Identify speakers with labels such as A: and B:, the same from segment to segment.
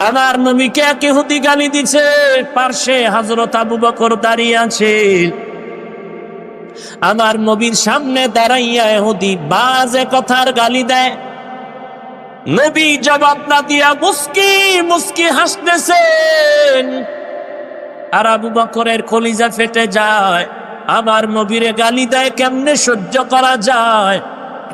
A: আমার নবীকে এক ইহুদি গালি দিছে? পার্শ্বে হাজরত আবু বকর দাঁড়িয়ে আছে। আমার নবীর সামনে দাঁড়াইয়া ইহুদি বাজে কথার গালি দেয়। নবী জবাব না দিয়া মুস্কি মুস্কি হাসতেছেন। আর আবু বকরের কলিজা ফেটে যায়। আমার নবীরে গালি দেয়, কেমনে সহ্য করা যায়?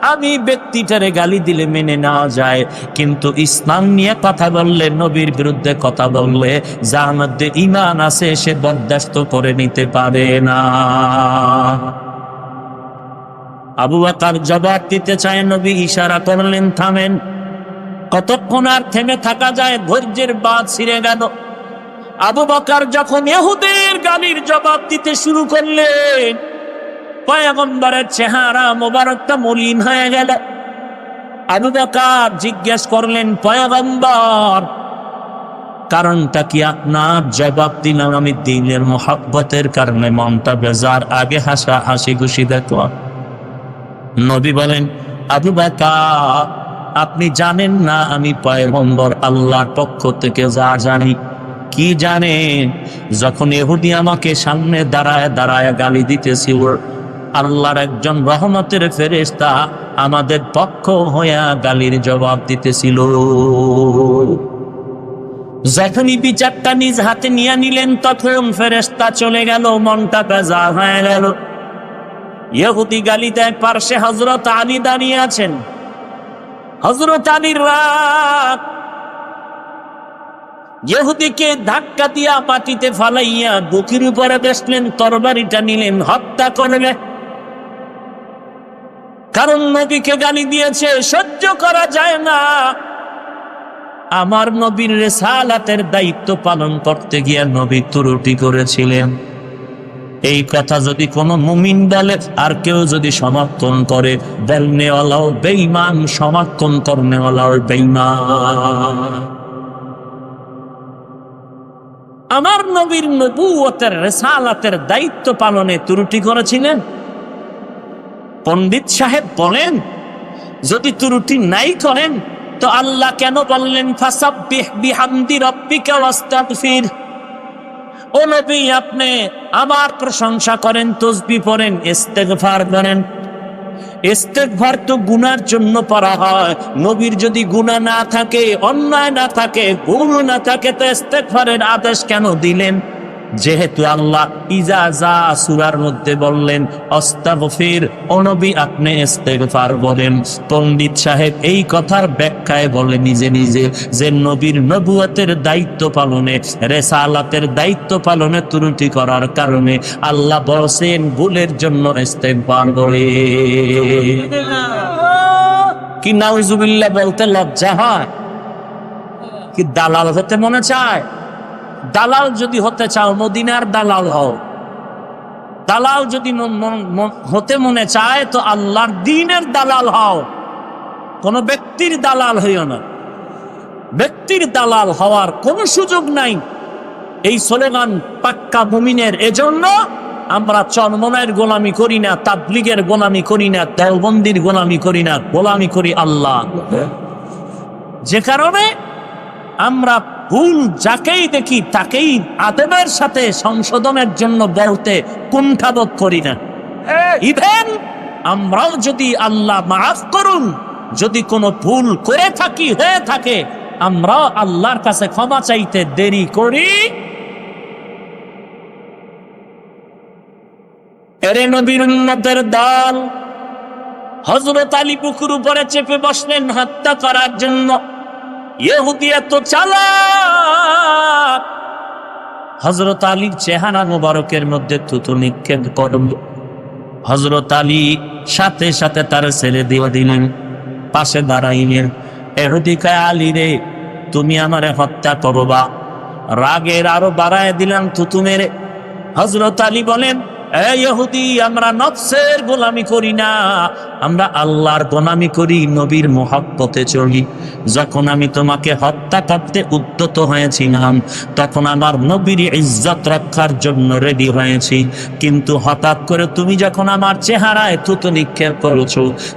A: আমি ব্যক্তিটারে গালি দিলে মেনে নেওয়া যায়। কিন্তু ইসলাম নিয়ে কথা বললে, নবীর বিরুদ্ধে কথা বললে যার মধ্যে ইমান আছে, সে বরদাস্ত করে নিতে পারে না। আবু বাকার জবাব দিতে চায়, নবী ইশারা করলেন, থামেন। কতক্ষণ আর থেমে থাকা যায়, ধৈর্যের বাদ ছিঁড়ে গেল। আবু বকার যখন ইহুদের গালির জবাব দিতে শুরু করলেন পয়গম্বরের চেহারা মোবারকটা মলিন হয়ে গেল। আবু বকার জিজ্ঞেস করলেন, পয়গম্বর, কারণটা কি আপনার জবাব দিলাম? আমি দিনের মোহাব্বতের কারণে মনটা বেজার, আগে হাসা হাসি খুশি দেখো। নবী বলেন আবু বকার আপনি জানেন না আমি পয়গম্বর আল্লাহর পক্ষ থেকে যা জানি। কি জানেন? যখন এহুদি আমাকে সামনে দাঁড়ায় দাঁড়ায় গালি দিতেছিল আল্লাহর একজন রহমতের ফেরেস্তা আমাদের পক্ষ হইয়া গালির জবাব দিতেছিল। যখনই বিচারটা নিজ হাতে নিয়ে নিলেন, তখন ফেরেস্তা চলে গেল, মনটা বেজা হয়ে গেল। ইহুদি গালি দেয় পার্শ্বে হজরত আলী দাঁড়িয়ে আছেন। হজরত আলীর রাগ। ইহুদিকে ধাক্কা দিয়া মাটিতে ফালাইয়া বুকের উপরে বসলেন, তরবারিটা নিলেন, হত্যা করলে কারণ নবীকে গালি দিয়েছে, সহ্য করা যায় না। আমার নবীর রেসালাতের দায়িত্ব পালন করতে গিয়ে নবী ত্রুটি করেছিলেন। এই কথা যদি কোনো মুমিন বলে, আর কেউ যদি সমর্থন করে, বেলনেওয়ালাও বেইমান সমর্থন করনেওয়ালাও বেইমান আমার নবীর নবুয়তের রেসালাতের দায়িত্ব পালনে ত্রুটি করেছিলেন? পণ্ডিত সাহেব বলেন, যদি ত্রুটি নাই করেন, তো আল্লাহ কেন বললেন বিহামদি রব্বিকা ওয়াস্তাগফির ও আপনি আমার প্রশংসা করেন, তসবি পড়েন, ইস্তেগফার করেন। ইস্তেগফার তো গুনার জন্য পড়া হয়। নবীর যদি গুনাহ না থাকে, অন্যায় না থাকে, ভুল না থাকে, তো ইস্তেগফারের আদেশ কেন দিলেন? যেহেতু আল্লাহ ইজাজা সুরার মধ্যে বললেন, অস্তাগফির অনবী আপনি ইস্তেগফার বলেন। পণ্ডিত সাহেব এই কথার ব্যাখ্যায় বলে নিজে নিজে যে নবীর নবুয়াতের দায়িত্ব পালনে, রেসালাতের দায়িত্ব পালনে ত্রুটি করার কারণে আল্লাহ বলছেন, ভুলের জন্য ইস্তেগফার বলে। কি নাউজুবিল্লাহ বলতে লজ্জা হয়? কি দালাল হতে মনে চায়? দালাল যদি হতে চাও মদিনার দালাল হও। দালাল যদি হতে মনে চায় তো আল্লাহর দিনের দালাল হও। কোন ব্যক্তির দালাল হইও না। ব্যক্তির দালাল হওয়ার কোনো সুযোগ নাই। এই স্লোগান পাক্কা মুমিনের এজন্য আমরা চরমনের গোলামি করি না তাবলিগের গোলামি করি না দেওবন্দির গোলামি করি না গোলামি করি আল্লাহ। যে কারণে আমরা ভুল যাকেই দেখি তাকেই আদেবের সাথে সংশোধনের জন্য বলতে কুণ্ঠাবোধ করি না। ইভেন আমরাও যদি আল্লাহ মাফ করুন যদি কোনো ভুল করে থাকি হয়ে থাকে আমরা আল্লাহর কাছে ক্ষমা চাইতে দেরি করি। এরে নবীর উম্মতের দল হজরত আলী পুকুর উপরে চেপে বসলেন হত্যা করার জন্য। ইহুদি এত চালাক। হজরত আলীর চেহারা মোবারকের মধ্যে থুতু নিক্ষেপ করল। হজরত আলী সাথে সাথে তার ছেড়ে দিয়ে দিলেন, পাশে দাঁড়াইলেন এহুদি কয়, আলী রে, তুমি আমারে হত্যা করবা। রাগের আরও বাড়ায় দিলাম থুতু মেরে। হজরত আলী বলেন এই ইহুদি, আমরা নফসের গোলামি করি না। আমরা আল্লাহর গোনামি করি, নবীর মহাব্বতে চলি। যখন আমি তোমাকে হত্যা করতে উদ্যত হয়েছিলাম, তখন আমার নবীর ইজ্জত রক্ষার জন্য রেডি হয়েছি। কিন্তু হঠাৎ করে তুমি যখন আমার চেহারায় থুতু নিক্ষেপ করেছ,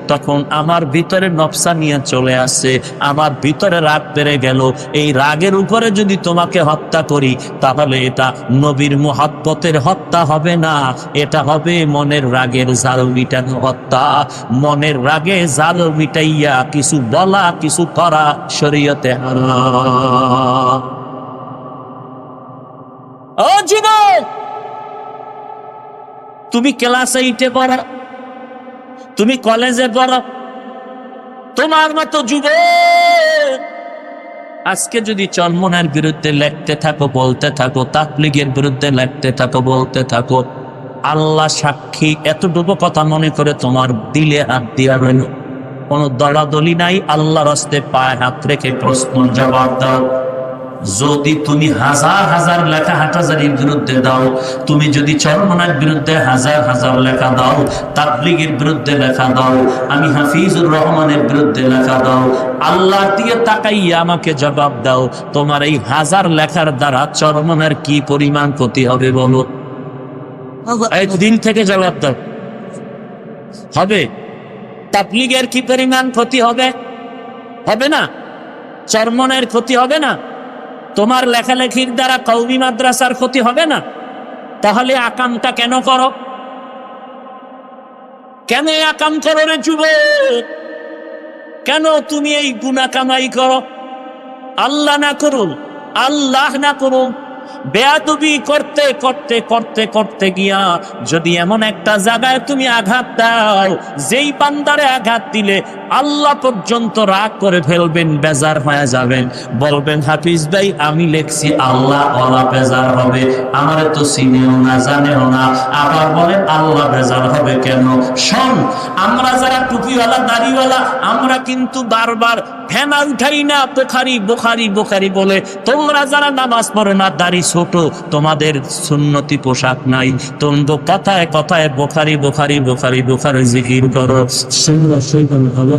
A: তখন আমার ভিতরে নফসা নিয়ে চলে আসছে আমার ভিতরে রাগ বেড়ে গেল। এই রাগের উপরে যদি তোমাকে হত্যা করি, তাহলে এটা নবীর মোহাব্বতের হত্যা হবে না, এটা হবে মনের রাগের জাল মিটানো হত্যা। মনের রাগে জাল মিটাইয়া কিছু বলা, কিছু করা শরীয়তে ও তুমি ক্লাস এইটে পড়া, তুমি কলেজে পড়া, তোমার মতো যুবক! আজকে যদি চন্মনের বিরুদ্ধে লেখতে থাকো, বলতে থাকো তাকলিগের বিরুদ্ধে লেখতে থাকো, বলতে থাকো আল্লাহ সাক্ষী এতটুকু কথা মনে করে তোমার দিলে হাত দিয়া রইল। কোনো দলাদলি নাই আল্লাহ রাস্তে পায়ে হাত রেখে প্রশ্ন জবাব দাও। যদি তুমি হাজার হাজার লেখা হাটাজারির বিরুদ্ধে দাও, তুমি যদি চরমনার বিরুদ্ধে হাজার হাজার লেখা দাও, তাবলিগের বিরুদ্ধে লেখা দাও, আমি হাফিজুর রহমানের বিরুদ্ধে লেখা দাও আল্লাহ দিয়ে তাকাইয়া আমাকে জবাব দাও, তোমার এই হাজার লেখার দ্বারা চরমনার কি পরিমাণ ক্ষতি হবে বলো? দিন থেকে জবাব দাও। হবে। তাবলিগের কি পরিমাণ ক্ষতি হবে? হবে না। চরমনের ক্ষতি হবে না। তোমার লেখালেখির দ্বারা কৌমি মাদ্রাসার ক্ষতি হবে না? তাহলে আকামটা কেন করো? কেন আকাম করো রে যুবক? কেন তুমি এই গুণা কামাই করো? আল্লাহ না করুন আল্লাহ না করুন বেয়াদবি করতে করতে করতে করতে গিয়া যদি এমন একটা জায়গায় তুমি আঘাত দাও, যেই পান্দারে আঘাত দিলে আল্লাহ পর্যন্ত রাগ করে ফেলবেন, বেজার হয়ে যাবেন। বলবেন, হাফিজ ভাই, আমি লেখছি, আল্লাহ ওলা বেজার হবে। আমার তো চিনেও না, জানেও না। আবার বলেন, আল্লাহ বেজার হবে কেন? শোন, আমরা যারা টুপিওয়ালা, দাড়িওয়ালা, আমরা কিন্তু বারবার ফেনা উঠাই না, বোখারি বোখারি বোখারি বলে। তোমরা যারা নামাজ পড়ে না, দাড়ি ছোট, তোমাদের সুন্নতি পোশাক নাই। তোমরা কথায় কথায় বোখারি বোখারি বোখারি বোখারি জিকির করো। ভালো করে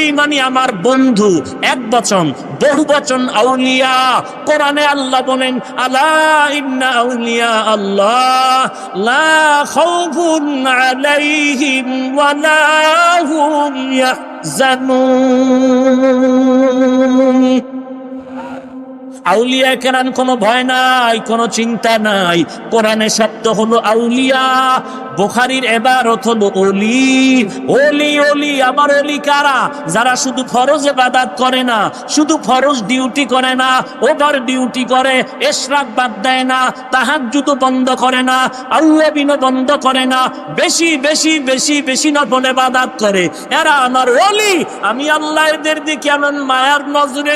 A: মানে আমার বন্ধু, এক বচন, বহু বচন আউলিয়া। কোরআনে আল্লাহ বলেন আল্লাহ ইন্না আউলিয়া আল্লাহ, লা খাউফুন আলাইহিম ওয়ালা হুম আউলিয়া কেরান কোনো ভয় নাই, কোনো চিন্তা নাই। কোরআনে শব্দ হলো আউলিয়া, বোখারির এবারত হলো অলি। অলি অলি, আমার অলি কারা? যারা শুধু ফরজ এবাদাত করে না, শুধু ফরজ ডিউটি করে না, ওভার ডিউটি করে, এশরাক বাদ দেয় না তাহার জুতো বন্ধ করে না আল্লাবিনও বন্ধ করে না, বেশি বেশি বেশি বেশি নফল এবাদাত করে। এরা আমার অলি, আমি আল্লাহ এদের দিকে এমন মায়ার নজরে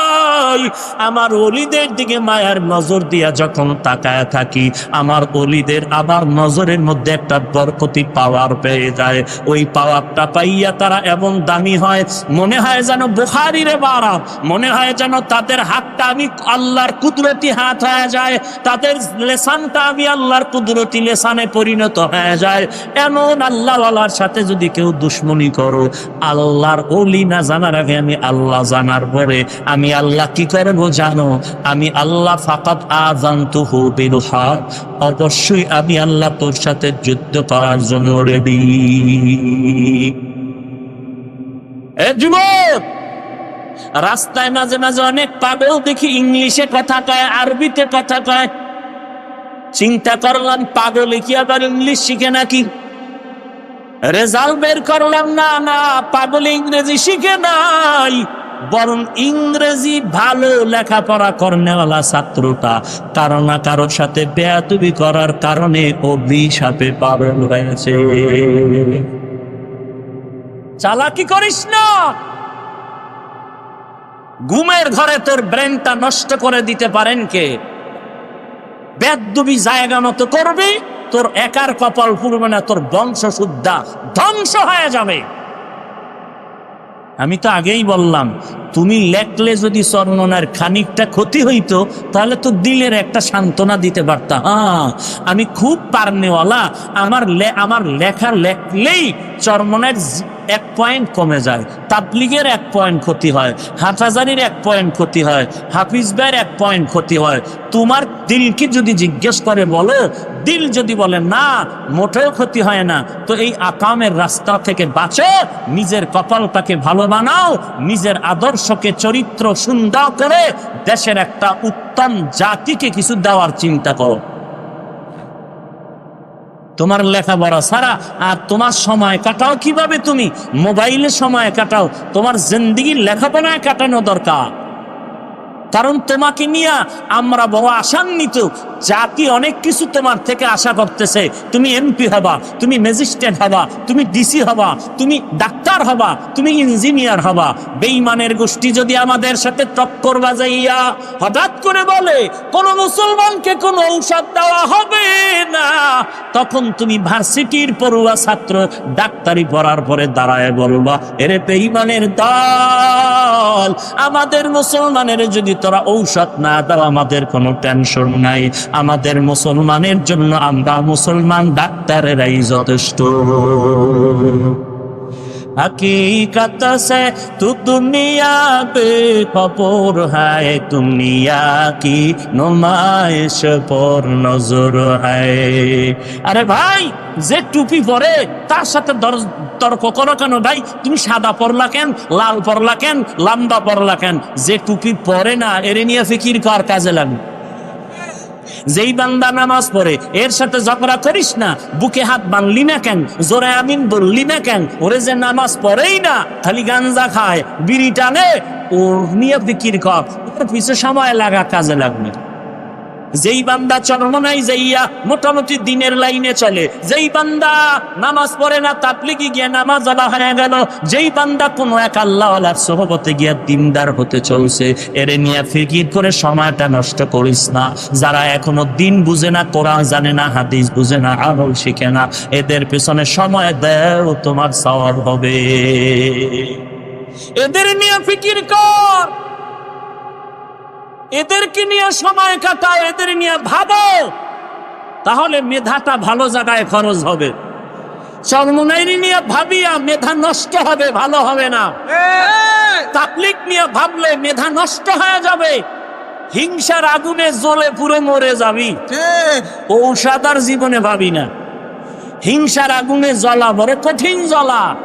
A: তাকাই আমার অলিদের দিকে মায়ার নজর দিয়া যখন তাকায় থাকি, আমার অলিদের আবার নজরের মধ্যে একটা বরকতি পাওয়ার পেয়ে যায়। ওই পাওয়ারটা পাইয়া তারা এমন দামি হয়, মনে হয় যেন বুখারিরে বাড়া মনে হয় যেন তাদের হাতটা আমি আল্লাহর কুদরতি হাত হয়ে যায়, তাদের লেসানটা আমি আল্লাহর কুদরতি লেসানে পরিণত হয়ে যায়। এমন আল্লাহ আল্লাহওয়ালার সাথে যদি কেউ দুশ্মনী করো, আল্লাহর অলি না জানার আগে আমি আল্লাহ জানার পরে আমি আল্লাহ কি করব জানো আমি আল্লাহ ফাকাত আজান্তুহু বিল হক অবশ্যই আমি আল্লাহ তোর সাথে যুদ্ধ করার জন্য রেডি যুবক! রাস্তায় মাঝে মাঝে অনেক পাগল দেখি ইংলিশে কথা কয়, আরবিতে কথা কয়। চিন্তা করলাম, পাগলে কি আবার ইংলিশ শিখে নাকি? রেজাল্ট বের করলাম, না না, পাগল ইংরেজি শিখে নাই। বরং ইংরেজি ভালো লেখাপড়া করনেওয়ালা ছাত্রটা কারও না কারোর সাথে বেয়াতুবি করার কারণে অভিশাপে পাগল হয়েছে। চালাকি করিস না! ঘুমের ঘরে তোর ব্রেনটা নষ্ট করে দিতে পারেন কে? বেদবি জায়গা মতো করবি, তোর একার কপাল পুরবে না, তোর বংশ শুদ্ধা ধ্বংস হয়ে যাবে। আমি তো আগেই বললাম, তুমি লেখলে যদি চর্ণনার খানিকটা ক্ষতি হইতো, তাহলে তো দিলের একটা সান্ত্বনা দিতে পারতাম হ্যাঁ আমি খুব পারনেওয়ালা, আমার আমার লেখা লেখলেই চর্মনের এক পয়েন্ট কমে যায়। তাবলিগের এক পয়েন্ট ক্ষতি হয় হাফাজারির এক পয়েন্ট ক্ষতি হয় হাফিজ ভাইয়ের এক পয়েন্ট ক্ষতি হয়। তোমার দিলকে যদি জিজ্ঞেস করে বলো, দিল যদি বলে, না, মোটেও ক্ষতি হয় না। তো এই আকামের রাস্তা থেকে বাঁচো, নিজের কপালটাকে ভালো বানাও, নিজের আদর্শকে চরিত্র সুন্দর করে দেশের একটা উত্তম জাতিকে কিছু দেওয়ার চিন্তা করো। তোমার লেখাপড়া সারা আর তোমার সময় কাটাও। কীভাবে তুমি মোবাইলে সময় কাটাও? তোমার জিন্দিগির লেখাপড়ায় কাটানো দরকার। কারণ তোমাকে নিয়ে আমরা বড় আশান্বিত জাতি অনেক কিছু তোমার থেকে আশা করতেছে। তুমি এমপি হবা, তুমি ম্যাজিস্ট্রেট হবা, তুমি ডিসি হবা, তুমি ডাক্তার হবা, তুমি ইঞ্জিনিয়ার হবা। বেইমানের গোষ্ঠী যদি আমাদের সাথে টক্কর বাজাইয়া হঠাৎ করে বলে, কোন মুসলমানকে কোন ঔষধ দেওয়া হবে না? তখন তুমি ভার্সিটির পড়ুয়া ছাত্র ডাক্তারি পড়ার পরে দাঁড়ায় বলবা, এরে বেইমানের দল, আমাদের মুসলমানের যদি তোরা ঔষধ না দাও, আমাদের কোনো টেনশন নাই। আমাদের মুসলমানের জন্য আমরা মুসলমান ডাক্তারেরাই যথেষ্ট हकीकत से तू दुनिया पे खबर है दुनिया की नुमाइश पर नजर है আরে ভাই যে টুপি পরে তার সাথে দর- তর্ক করো কেন ভাই তুমি সাদা পরলা কেন লাল পরলা কেন লাম্বা পরলা কেন যে টুপি পরে না এরে নিয়ে ফিকির কর কাজে লাগবে যেই বান্দা নামাজ পড়ে, এর সাথে ঝগড়া করিস না, বুকে হাত বানলি না কেন, জোরে আমিন বললি না কেন, ওরে যে নামাজ পড়েই না, খালি গাঞ্জা খায়, বিড়ি টানে, ওর নিয়ে ফিকির কর? পিছু সময় লাগা কাজে লাগবে। যেই বান্দা চরমনাই যাইয়া মোটামুটি দিনের লাইনে চলে, যেই বান্দা নামাজ পড়ে না তাপলিগি গিয়ে নামাজ আলা হয়ে গেল, যেই বান্দা কোনো এক আল্লাহ আল্লাহর সহবতে গিয়া দিনদার হতে চলছে, এরে নিয়ে ফিকির করে সময়টা নষ্ট করিস না। যারা এখনও দিন বুঝে না, কোরআন জানে না, হাদিস বুঝে না, আমল শিখে না, এদের পেছনে সময় দেও, তোমার সওয়াব হবে। এদের নিয়ে ফিকির কর। এদেরকে নিয়ে সময় কাটাও এদের নিয়ে ভাবো। তাহলে মেধাটা ভালো জায়গায় খরচ হবে। চরমনাইনি নিয়ে ভাবিয়া মেধা নষ্ট হবে ভালো হবে না। তাকলিক নিয়ে ভাবলে মেধা নষ্ট হয়ে যাবে। হিংসার আগুনে জ্বলে পুরে মরে যাবি। ঔষধার জীবনে ভাবি না। হিংসার আগুনে জ্বলা বড় কঠিন জ্বলা।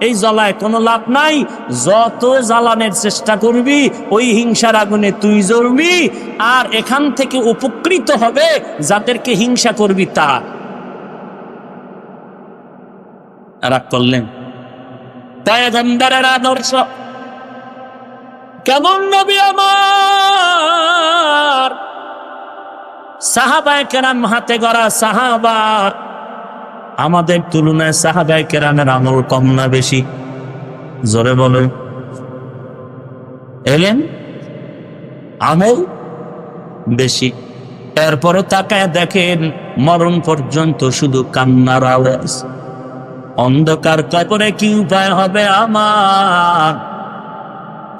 A: এই জ্বলায় কোনো লাভ নাই। যত জ্বালানের চেষ্টা করবি, ওই হিংসার আগুনে তুই জ্বলবি, আর এখান থেকে উপকৃত হবে যাদেরকে হিংসা করবি তা। রাগ করলেন। পয়গম্বরের আদর্শ। কেমন নবী আমার? সাহাবায় কেরাম হাতে গড়া সাহাবা আমাদের তুলনায় সাহাবায় কেরামের আমল কম না বেশি? জোরে বলেন। এলেন? আমল বেশি। এরপরে তাকায় দেখেন মরণ পর্যন্ত শুধু কান্নার আওয়াজ। অন্ধকার কবরে কি উপায় হবে আমার?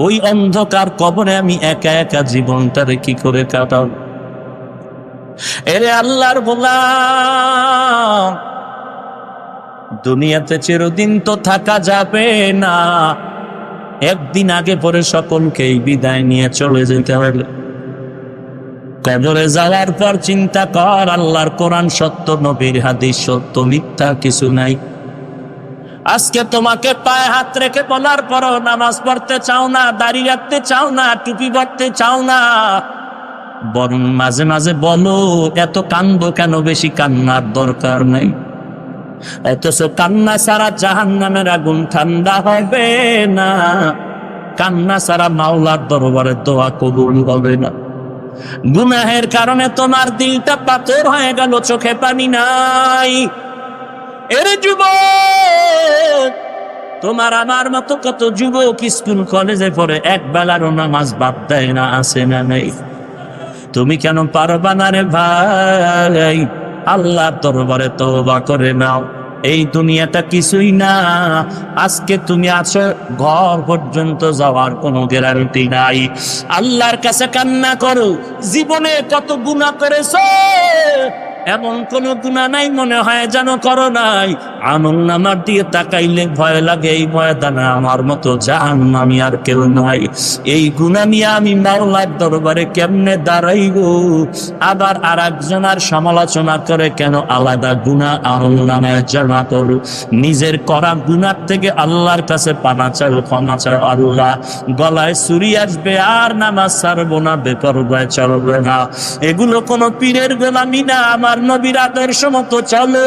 A: ওই অন্ধকার কবরে আমি একা একা জীবনটারে কি করে কাটাব? এরে আল্লাহর গোলাম! দুনিয়াতে চিরদিন তো থাকা যাবে না। একদিন আগে পরে সকলকেই বিদায় নিয়ে চলে যেতে হবে। কবরে যাওয়ার পর চিন্তা কর, আল্লাহর কোরআন সত্য, নবীর হাদিস সত্য, মিথ্যা কিছু নাই। আজকে তোমাকে পায়ে হাত রেখে বলার পরও নামাজ পড়তে চাও না, দাড়ি রাখতে চাও না, টুপি পড়তে চাও না। বরং মাঝে মাঝে বলো, এত কান্দ কেন? বেশি কান্নার দরকার নেই। অথচ কান্না সারা জাহান নামের আগুন ঠান্ডা হবে না। কান্না সারা মাওলার দরবারে দোয়া কবুল হবে না। গুনাহের কারণে তোমার দিলটা পাথর হয়ে গেল, চোখে পানি নাই। এর যুবক, তোমার আমার মতো কত যুবক স্কুল কলেজে পড়ে এক বেলারও নামাজ বাদ দেয় না আসে না নেই? তুমি কেন পারবা না রে ভাই? আল্লাহ দরবারে তওবা করে নাও। এই দুনিয়াটা কিছুই না। আজকে তুমি আছো, ঘর পর্যন্ত যাওয়ার কোনো গ্যারান্টি নাই। আল্লাহর কাছে কান্না করো, জীবনে কত গুণা করেছ? এমন কোন গুণা নাই, মনে হয় যেন করো নাই। আমল নামার দিয়ে তাকাইলে ভয় লাগে, এই ময়দানে আমার মতো জান আমি আর কেউ নাই। এই গুণা নিয়ে আমি মাওলার দরবারে কেমনে দাঁড়াইব? আবার আর একজনার সমালোচনা করে, কেন আলাদা গুণা আমল নামায় জমা করু? নিজের করা গুণার থেকে আল্লাহর কাছে পানা চাও, ক্ষমা চাও, আল্লাহ। গলায় সুরি আসবে, আর নামাজ ছাড়বো না বেপরবায় চলবে না। এগুলো কোনো পীরের গোলামি না, আমার নবীর আদর্শ মতো চলো।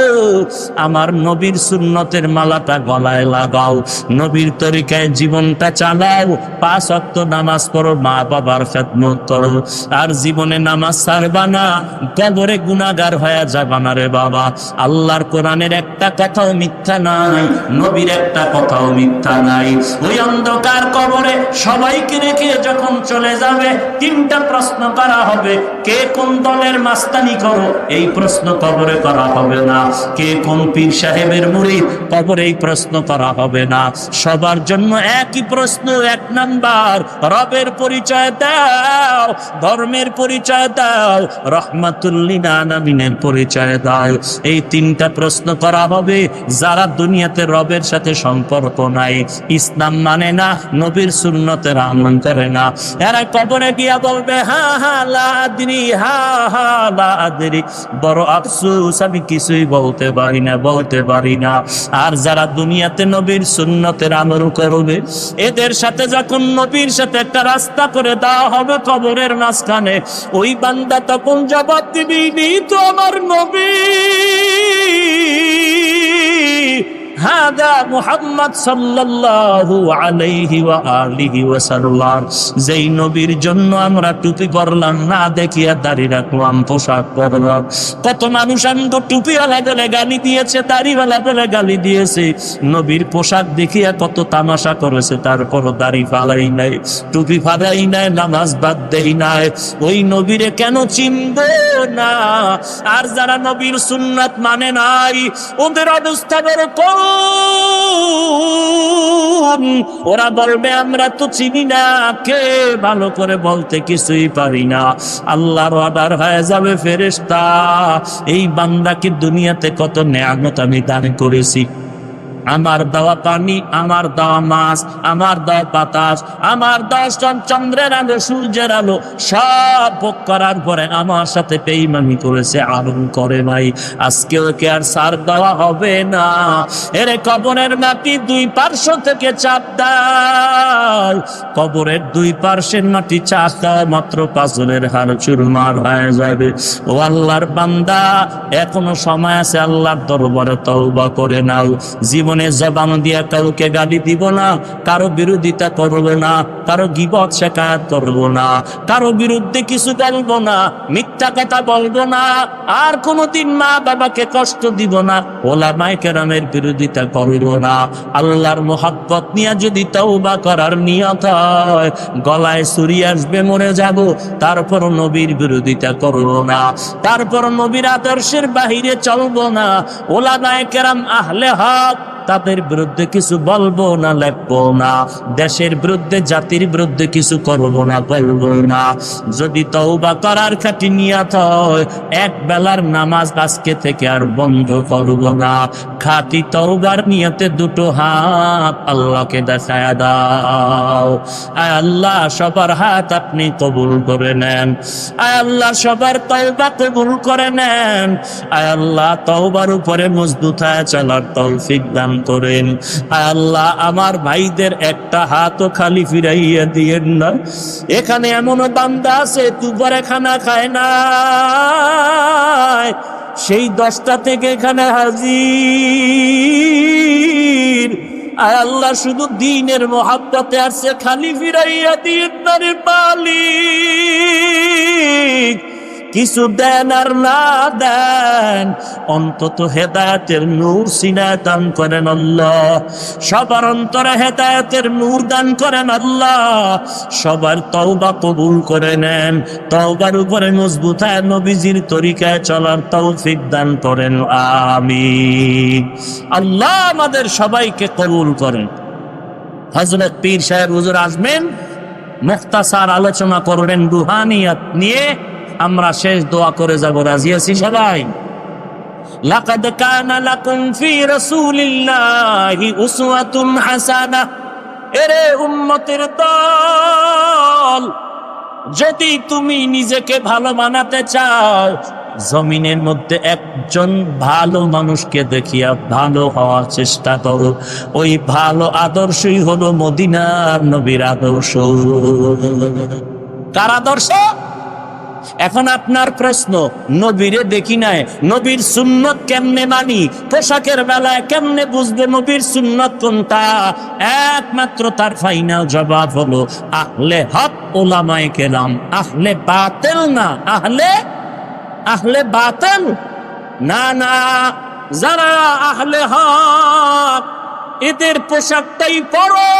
A: আমার নবীর সুন্নতের মালাটা গলায় লাগাও। নবীর তরিকায় জীবনটা চালাও। পাঁচ অক্ত নামাজ পড়ো, মা বাবার খেদমত করো। আর জীবনে নামাজ ছাড়বা না। কবরে গুনাগার হয়ে যাবা না রে বাবা। আল্লাহর কোরআনের একটা কথাও মিথ্যা নাই, নবীর একটা কথাও মিথ্যা নাই। ওই অন্ধকার কবরে সবাইকে রেখে যখন চলে যাবে, তিনটা প্রশ্ন করা হবে, কে কোন দলের মাস্তানি করো? এই প্রশ্ন কবরে করা হবে না। কে কোন পীর সাহেবের মুড়ি কবরে এই প্রশ্ন করা হবে না। সবার জন্য একই প্রশ্ন, এক নাম্বার। রবের পরিচয় দাও, ধর্মের পরিচয় দাও রহমাতুল্লিনা নামিনের পরিচয় দাও। এই তিনটা প্রশ্ন করা হবে। যারা দুনিয়াতে রবের সাথে সম্পর্ক নাই, ইসলাম মানে না, নবীর সুন্নতের আমল করে না। এরা কবরে গিয়া বলবে, হা হা, লা হা হা, লা, আদরি। বড় আফসুস, আমি কিছুই বলতে পারি না, বলতে পারি না। আর যারা দুনিয়াতে নবীর সুন্নতের আমল করবে, এদের সাথে যখন নবীর সাথে একটা রাস্তা করে দেওয়া হবে কবরের মাঝখানে, ওই বান্দা তখন জবাব দিবি "নি তো আমার নবী। হাদা মুহাম্মদ সাল্লাল্লাহু যেই নবীর জন্য আমরা টুপি পরলাম, না দেখিয়া দাড়ি রাখলাম, পোশাক পরলাম। কত মানুষ আমগো টুপিওয়ালা বলে গালি দিয়েছে দাড়িওয়ালা বলে গালি দিয়েছে। নবীর পোশাক দেখিয়া কত তামাশা করেছে তারপর দাড়ি ফালাই নাই, টুপি ফালাই নাই, নামাজ বাদ দেই নাই। ওই নবীরে কেন চিনবে না? আর যারা নবীর সুন্নাত মানে নাই, ওদের অবস্থা বড় কম। ওরা বলবে, আমরা তো চিনি না, কে ভালো করে বলতে কিছুই পারি না। আল্লাহর অর্ডার হয়ে যাবে ফেরেস্তা এই বান্দাকে দুনিয়াতে কত নেয়ামত আমি দান করেছি। আমার দেওয়া পানি, আমার দেওয়া মাছ, আমার দেওয়া বাতাস, আমার দেওয়া চন- চন্দ্রের আলো, সূর্যের আলো, সব ভোগ করার পরে আমার সাথে বেইমানি করেছে আরম করে নাই। আজকে ওকে আর সার দেওয়া হবে না? এরে কবরের মাটি দুই পার্শ্ব থেকে চাপ দেয়। কবরের দুই পার্শ্বের মাটি চাপ দেওয়া মাত্র পাঁচজনের হার চুরমার হয়ে যাবে। ও আল্লাহর বান্দা, এখনও সময় আছে আল্লাহর দরবারে তওবা করে নাও। জীবনে জবান দিয়া কারোকে গালি দিব না, কারও বিরোধিতা করব না, কারও গিবত শেখায়ত করব না, কারও বিরুদ্ধে কিছু বলব না, মিথ্যা কথা বলব না, আর কোনোদিন মা বাবাকে কষ্ট দিব না ওলা মাইকেরামের বিরোধিতা করব না। আল্লাহর মোহাব্বত নিয়ে যদি তওবা করার নিয়ত হয়, গলায় সুরি আসবে, মরে যাব তারপর নবীর বিরোধিতা করব না তারপর নবীর আদর্শের বাহিরে চলবো না ওলা নায়কেরাম আহলে হক তাদের বিরুদ্ধে কিছু বলব না লেখবো না। দেশের বিরুদ্ধে, জাতির বিরুদ্ধে কিছু করব না, বলব না। যদি তওবা করার খাটি নিয়ত হয়, এক বেলার নামাজ আজকে থেকে আর বন্ধ করব না। খাটি তওবার নিয়তে দুটো হাত আল্লাহকে দেখায় দাও। আয় আল্লাহ, সবার হাত আপনি কবুল করে নেন। আয় আল্লাহ, সবার তওবা কবুল করে নেন। আয় আল্লাহ, তওবার উপরে মজবুত হয়ে চলার তৌফিক দান করেন। আল্লাহ, আমার ভাইদের একটা হাতও খালি ফিরাইয়া দিয়েন না। এখানে এমন বান্দা আছে দুবারে খানা খায় না সেই দশটা থেকে এখানে হাজির। আয় আল্লাহ, শুধু দিনের মহাব্বতে আসছে খালি ফিরাইয়া রে মালিক। কিছু দেন আর না দেন, অন্তত হেদায়তের নূর সিনায় দান করেন আল্লাহ। সবার অন্তরে হেদায়তের নূর দান করেন আল্লাহ। সবার তওবা কবুল করে নেন, তওবার উপরে মজবুত হয় নবীজির তরিকায় চলার তৌফিক দান করেন, আমিন। আল্লাহ আমাদের সবাইকে কবুল করেন। হজরত পীর সাহেব হুজুর আসবেন মুখতাসার আলোচনা করবেন রুহানিয়াত নিয়ে। আমরা শেষ দোয়া করে যাব। রাজি আছি সবাই? লাকাদ কানা লাকুম ফি রাসূলিল্লাহি উসওয়াতুন হাসানাহ এরে উম্মতের দল, যদি তুমি নিজেকে ভালো বানাতে চাও, জমিনের মধ্যে একজন ভালো মানুষকে দেখিয়া ভালো হওয়ার চেষ্টা করো। ওই ভালো আদর্শই হলো মদিনার নবীর আদর্শ। কার আদর্শ? এখন আপনার প্রশ্ন, নবীরে দেখি নাই, নবীর সুন্নত কেমনে মানি? পোশাকের বেলায় কেমনে বুঝবে নবীর সুন্নত কোনটা? একমাত্র তার ফাইনাল জবাব হলো, আহলে হক ওলামায়ে কেরাম। আহলে বাতেল না, আহলে আহলে বাতেল? না না, যারা আহলে হক, এদের পোশাকটাই পরো।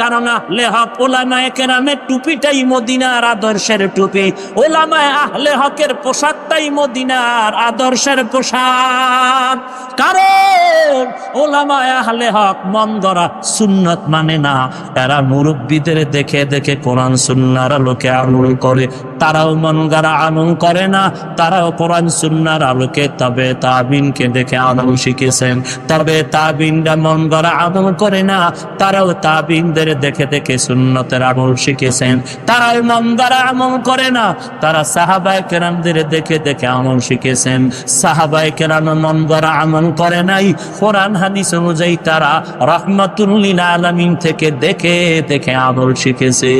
A: কারণ আহলে ওলামায়ে কেরামের টুপিটাই মদিনার আদর্শের টুপি। ওলামায়ে পোশাকটাই মদিনার আদর্শের পোশাক। কারণ ওলামায়ে সুন্নত মানে না। এরা মুরব্বীদের দেখে দেখে কোরআন সুন্নার আলোকে আমল করে। তারাও মন গড়া আমল করে না। তারাও কোরআন সুন্নার আলোকে তবে তাবিনকে দেখে আমল শিখেছেন। তবে তাবিনরা মন গড়া আমল করে না। তারাও তাবিনদের দেখে দেখে সুন্নতের আমল শিখেছেন। তারাও মন গড়া আমল করে না। তারা সাহাবায় কেরামদের দেখে দেখে আমল শিখেছেন। সাহাবায় কেরাম মন গড়া আমল করে নাই। কোরআন, হাদিস অনুযায়ী তারা রহমাতুল্লিল আলামিন থেকে দেখে দেখে আমল শিখেছে।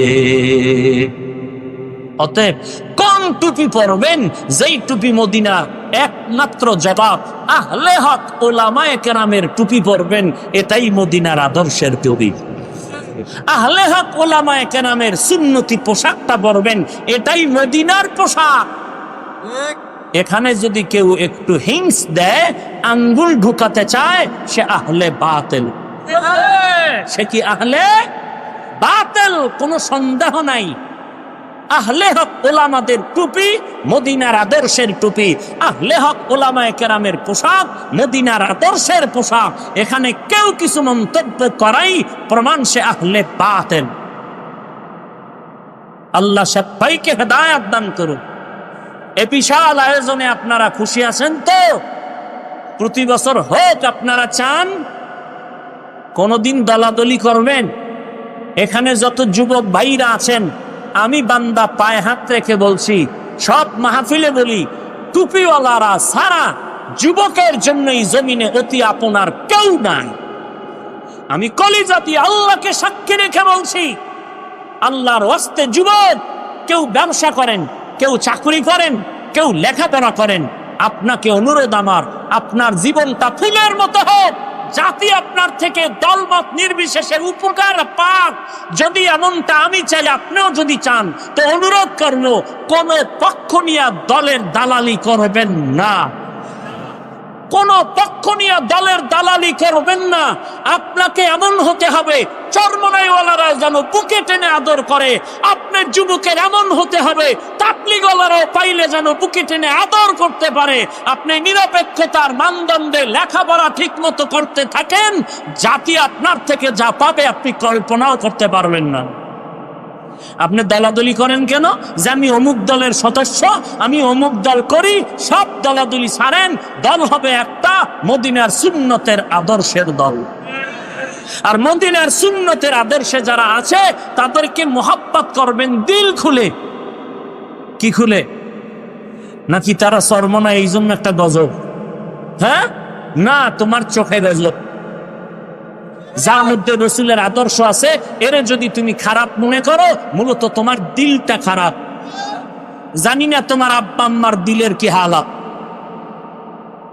A: অতএব কোন টুপি পরবেন, যেই টুপি মদিনা একমাত্র জবাব আহলে হক ওলামায়ে কেরামের টুপি পরবেন, এটাই মদিনার আদর্শের টুপি। আহলে ওলামায়ে সুন্নতি পোশাকটা এটাই মদিনার পোশাক। এখানে যদি কেউ একটু হিংস দেয়, আঙ্গুল ঢুকাতে চায়, সে আহলে বাতেল। সে কি আহলে বাতেল? কোনো সন্দেহ নাই। আহলে হক ওলামাদের টুপি, মদিনার আদর্শের টুপি। আহলে হক ওলামায় কেরামের পোশাক, মদিনার আদর্শের পোশাক। এখানে কেউ কিছু মন্তব্য করাই প্রমাণ সে আহলে বাতেন। আল্লাহ সবাইকে হেদায়াত দান করুন। এ বিশাল আয়োজনে আপনারা খুশি আছেন তো? প্রতি বছর হোক আপনারা চান, কোনদিন দলাদলি করবেন। এখানে যত যুবক ভাইরা আছেন আমি বান্দা পায়ে হাত রেখে বলছি, সব মাহফিলে বলি, টুপিওয়ালারা সারা যুবকের জন্যই জমিনে অতি আপনার কেউ নাই। আমি কলি কলিজাতি আল্লাহকে সাক্ষী রেখে বলছি, আল্লাহর অস্তে যুবক, কেউ ব্যবসা করেন, কেউ চাকরি করেন, কেউ লেখাপড়া করেন, আপনাকে অনুরোধ আমার, আপনার জীবনটা ফুলের মতো হোক। জাতি আপনার থেকে দলমত নির্বিশেষের উপকার পাক। যদি এমনটা আমি চাই, আপনিও যদি চান, তো অনুরোধ করল, কোন পক্ষ নিয়ে দলের দালালি করবেন না। কোন পক্ষ নিয়ে দলের দালালি করবেন না। আপনাকে এমন হতে হবে, চর্মনাইওয়ালারা যেন বুকে টেনে আদর করে। আপনার যুবকের এমন হতে হবে তাপলিগলারাও পাইলে যেন বুকে টেনে আদর করতে পারে। আপনি নিরপেক্ষতার মানদণ্ডে লেখাপড়া ঠিক মতো করতে থাকেন, জাতি আপনার থেকে যা পাবে আপনি কল্পনাও করতে পারবেন না। আপনি দলাদলি করেন কেন? যে আমি অমুক দলের সদস্য, আমি অমুক দল করি, সব দলাদলি ছাড়েন, দল হবে একটা মদিনার সুন্নতের আদর্শের দল। আর মদিনার সুন্নতের আদর্শে যারা আছে, তাদেরকে মোহাব্বত করবেন দিল খুলে। কি খুলে? নাকি তারা সর্বনা এই জন্য একটা গজব? হ্যাঁ? না, তোমার চোখে গজব। যার মধ্যে রসুলের আদর্শ আছে, এর যদি তুমি খারাপ মনে করো, মূলত তোমার দিলটা খারাপ। জানি না তোমার আব্বা আম্মার দিলের কি হালাত।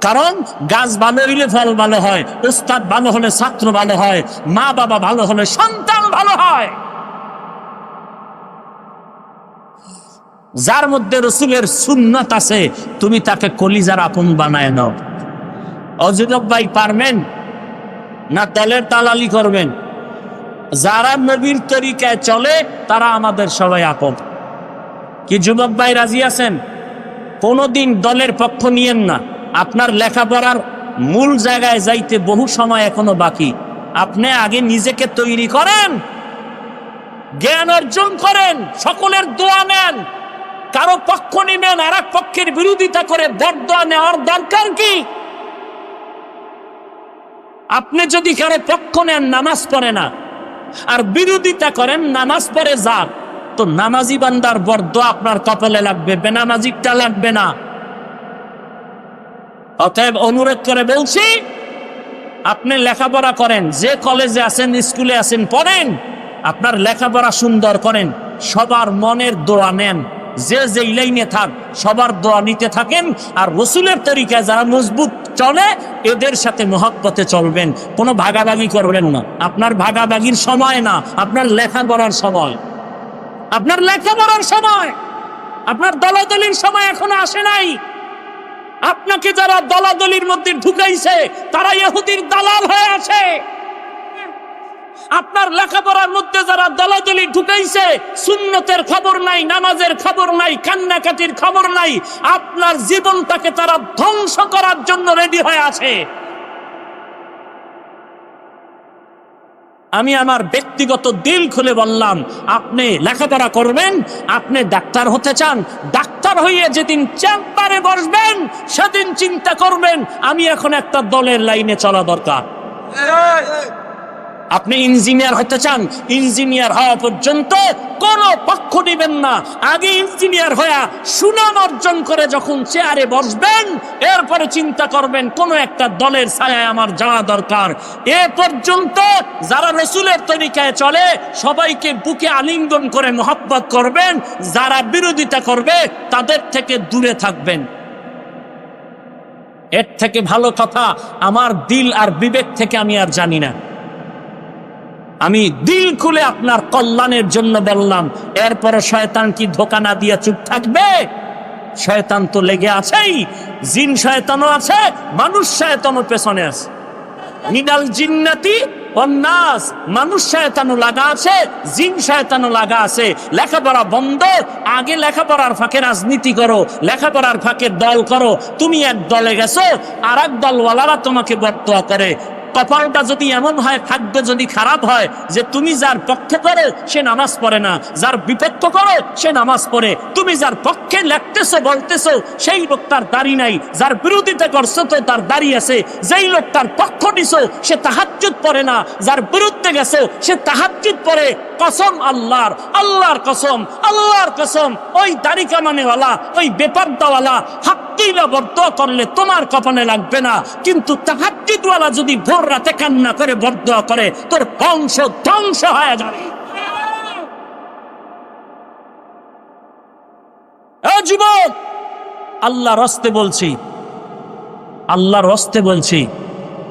A: কারণ গাছ ভালো হইলে ফল ভালো হয়, উস্তাদ ভালো হলে ছাত্র ভালো হয়, মা বাবা ভালো হলে সন্তান ভালো হয়। যার মধ্যে রসুলের সুন্নত আছে, তুমি তাকে কলিজার আপন বানায় নাও। অযুবক ভাই পারবেন? না তেলের দালালি করবেন। যারা নবীর তরিকায় চলে, তারা আমাদের সবাই আপন। কি যুবক ভাই রাজি আছেন? কোনোদিন দলের পক্ষ নিয়েন না। আপনার লেখাপড়ার মূল জায়গায় যাইতে বহু সময় এখনও বাকি। আপনি আগে নিজেকে তৈরি করেন, জ্ঞান অর্জন করেন, সকলের দোয়া নেন, কারও পক্ষ নিবেন আর পক্ষের বিরোধিতা করে বরদোয়া নেওয়ার দরকার কি? আপনি যদি কারে পক্ষ নেন, নামাজ পড়ে না, আর বিরোধিতা করেন, নামাজ পড়ে যান, তো নামাজি বান্দার বর্দ আপনার কপালে লাগবে বেনামাজিকটা লাগবে না। অতএব অনুরোধ করে বলছি, আপনি লেখাপড়া করেন, যে কলেজে আছেন, স্কুলে আছেন, পড়েন, আপনার লেখাপড়া সুন্দর করেন, সবার মনের দোয়া নেন, যে যেই লাইনে থাক, সবার দোয়া নিতে থাকেন, আর রসুলের তরিকায় যারা মজবুত চলে, এদের সাথে মহাব্বতে চলবেন, কোনো ভাগাভাগি করবেন না। আপনার ভাগাভাগির সময় না, আপনার লেখা লেখাপড়ার সময়। আপনার লেখা লেখাপড়ার সময়, আপনার দলাদলির সময় এখনও আসে নাই। আপনাকে যারা দলাদলির মধ্যে ঢুকাইছে, তারা ইহুদির দালাল হয়ে আছে। আপনার লেখাপড়ার মধ্যে যারা দলাদলি ঢুকাইছে, সুন্নতের খবর নাই, নামাজের খবর নাই, কান্নাকাটির খবর নাই, আপনার জীবনটাকে তারা ধ্বংস করার জন্য রেডি হয়ে আছে। আমি আমার ব্যক্তিগত দিল খুলে বললাম, আপনি লেখাপড়া করবেন, আপনি ডাক্তার হতে চান, ডাক্তার হইয়ে যেদিন চেম্বারে বসবেন, সেদিন চিন্তা করবেন, আমি এখন একটা দলের লাইনে চলা দরকার। আপনি ইঞ্জিনিয়ার হতে চান, ইঞ্জিনিয়ার হওয়া পর্যন্ত কোন পক্ষ নেবেন না। আগে ইঞ্জিনিয়ার হয়ে সুনাম অর্জন করে যখন চেয়ারে বসবেন, এরপরে চিন্তা করবেন, কোন একটা দলের ছায়ায় আমার যাওয়া দরকার। এ পর্যন্ত যারা রসুলের তরিকায় চলে, সবাইকে বুকে আলিঙ্গন করে মহাব্বত করবেন, যারা বিরোধিতা করবে, তাদের থেকে দূরে থাকবেন। এর থেকে ভালো কথা, আমার দিল আর বিবেক থেকে আমি আর জানি না। আমি দিল খুলে আপনার কল্যাণের জন্য বললাম এরপরে শয়তান কি ধোকা না দিয়ে চুপ থাকবে? শয়তান তো লেগে আছেই, জিন শয়তানও আছে, মানুষ শয়তানও পেছনে আছে। মিনাল জিন্নাতি নাস, মানুষ শয়তানও লাগা আছে, জিন শয়তানও লাগা আছে। লেখাপড়া বন্ধ, আগে লেখাপড়ার ফাঁকে রাজনীতি করো, লেখাপড়ার ফাঁকে দল করো, তুমি এক দলে গেছো আর এক দলওয়ালারা তোমাকে বর্তোয়া করে। কপালটা যদি এমন হয় ভাগ্য যদি খারাপ হয়, যে তুমি যার পক্ষে করো সে নামাজ পড়ে না। যার বিপক্ষ করো, সে নামাজ পড়ে। তুমি যার পক্ষে লেখতেছো, বলতেছো, সেই লোকটার দাড়ি নাই। যার বিরোধিতা করছ, তো তার দাড়ি আছে। যেই লোকটার পক্ষ নিছো, সে তাহাজ্জুদ পড়ে না। যার বিরুদ্ধে গেছো, সে তাহাজ্জুদ পড়ে। কসম আল্লাহর আল্লাহর কসম আল্লাহর কসম। ওই দাড়ি কামানেওয়ালা, ওই বেপারদাওয়ালা হাক্কিলা বর্দ করলে তোমার কপালে লাগবে না। কিন্তু তাহাজ্জুদওয়ালা যদি ভোর রাতে কান্না করে বর্দ করে, তোর বংশ ধ্বংস হয়ে যাবে। যুবক, আল্লাহর রস্তে বলছি, আল্লাহর রস্তে বলছি,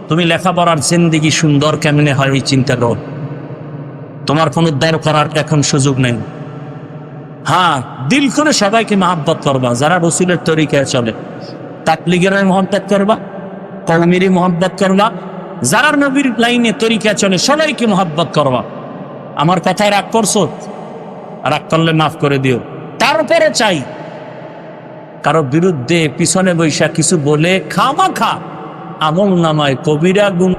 A: তুমি লেখাপড়ার জিন্দিগি সুন্দর কেমনে হয় এই চিন্তা কর। তোমার কোনো দর করার এখন সুযোগ নেই। হ্যাঁ দিল করে সবাইকে মহাব্বত করবা, যারা রসুলের তরিকায় চলে। তাকলিগের মহব্বত করবা কলমেরই মহব্বত করবা যারা নবীর লাইনে তরিকা চলে সবাইকে মোহাব্বত করবা। আমার কথায় রাগ করছ? রাগ করলে মাফ করে দিও। তারপরে চাই, কারও বিরুদ্ধে পিছনে বৈশা কিছু বলে খামা খা আমল নামায় কবিরা গুণ